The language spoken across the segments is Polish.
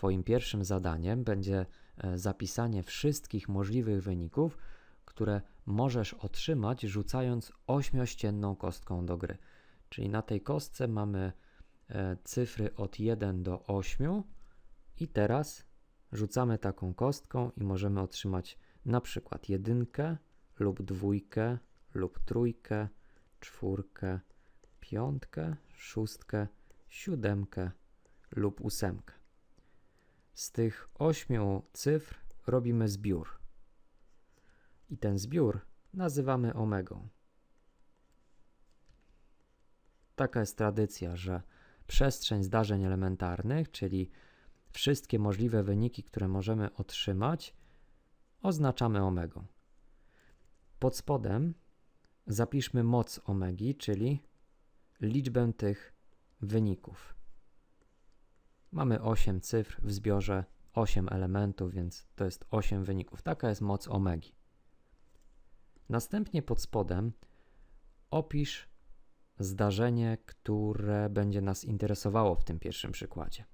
Twoim pierwszym zadaniem będzie e, zapisanie wszystkich możliwych wyników, które możesz otrzymać rzucając ośmiościenną kostką do gry. Czyli na tej kostce mamy e, cyfry od 1 do 8 i teraz rzucamy taką kostką i możemy otrzymać na przykład jedynkę lub dwójkę lub trójkę, czwórkę, piątkę, szóstkę, siódemkę lub ósemkę. Z tych ośmiu cyfr robimy zbiór. I ten zbiór nazywamy omegą. Taka jest tradycja, że przestrzeń zdarzeń elementarnych, czyli wszystkie możliwe wyniki, które możemy otrzymać, oznaczamy omegą. Pod spodem zapiszmy moc omegi, czyli liczbę tych wyników. Mamy 8 cyfr w zbiorze 8 elementów, więc to jest 8 wyników. Taka jest moc omegi. Następnie pod spodem opisz zdarzenie, które będzie nas interesowało w tym pierwszym przykładzie.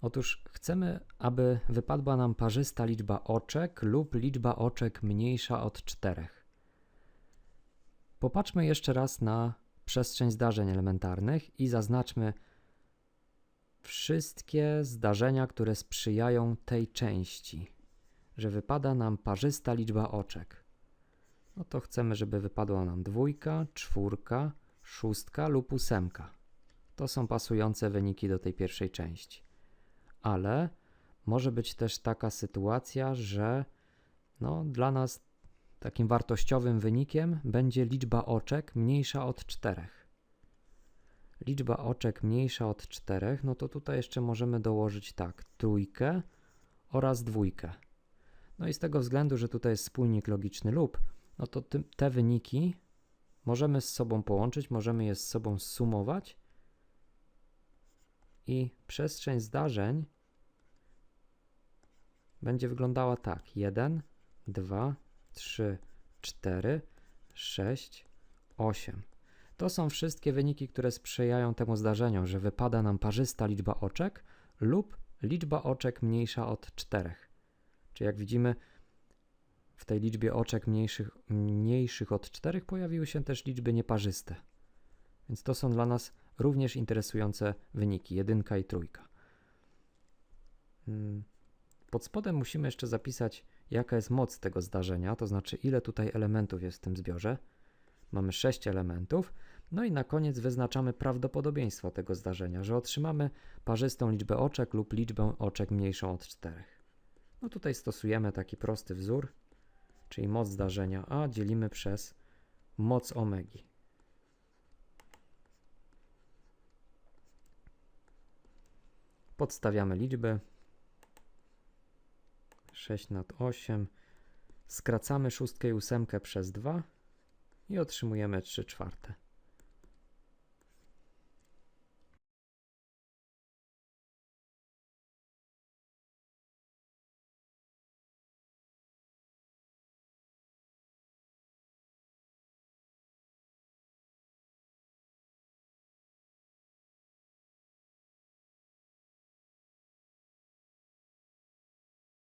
Otóż chcemy, aby wypadła nam parzysta liczba oczek lub liczba oczek mniejsza od 4. Popatrzmy jeszcze raz na przestrzeń zdarzeń elementarnych i zaznaczmy wszystkie zdarzenia, które sprzyjają tej części, że wypada nam parzysta liczba oczek. No to chcemy, żeby wypadła nam dwójka, czwórka, szóstka lub ósemka. To są pasujące wyniki do tej pierwszej części. Ale może być też taka sytuacja, że no, dla nas takim wartościowym wynikiem będzie liczba oczek mniejsza od 4. Liczba oczek mniejsza od 4, no to tutaj jeszcze możemy dołożyć tak, trójkę oraz dwójkę. No i z tego względu, że tutaj jest spójnik logiczny lub, no to te wyniki możemy z sobą połączyć, możemy je z sobą sumować i przestrzeń zdarzeń będzie wyglądała tak: 1, 2, 3, 4, 6, 8. To są wszystkie wyniki, które sprzyjają temu zdarzeniu, że wypada nam parzysta liczba oczek lub liczba oczek mniejsza od 4. Czyli jak widzimy, w tej liczbie oczek mniejszych, mniejszych od 4 pojawiły się też liczby nieparzyste. Więc to są dla nas również interesujące wyniki, jedynka i trójka. Hmm. Pod spodem musimy jeszcze zapisać, jaka jest moc tego zdarzenia, to znaczy ile tutaj elementów jest w tym zbiorze. Mamy 6 elementów. No i na koniec wyznaczamy prawdopodobieństwo tego zdarzenia, że otrzymamy parzystą liczbę oczek lub liczbę oczek mniejszą od 4. No tutaj stosujemy taki prosty wzór, czyli moc zdarzenia A dzielimy przez moc omegi. Podstawiamy liczby 6 nad 8. Skracamy szóstkę i ósemkę przez 2 i otrzymujemy 3 czwarte.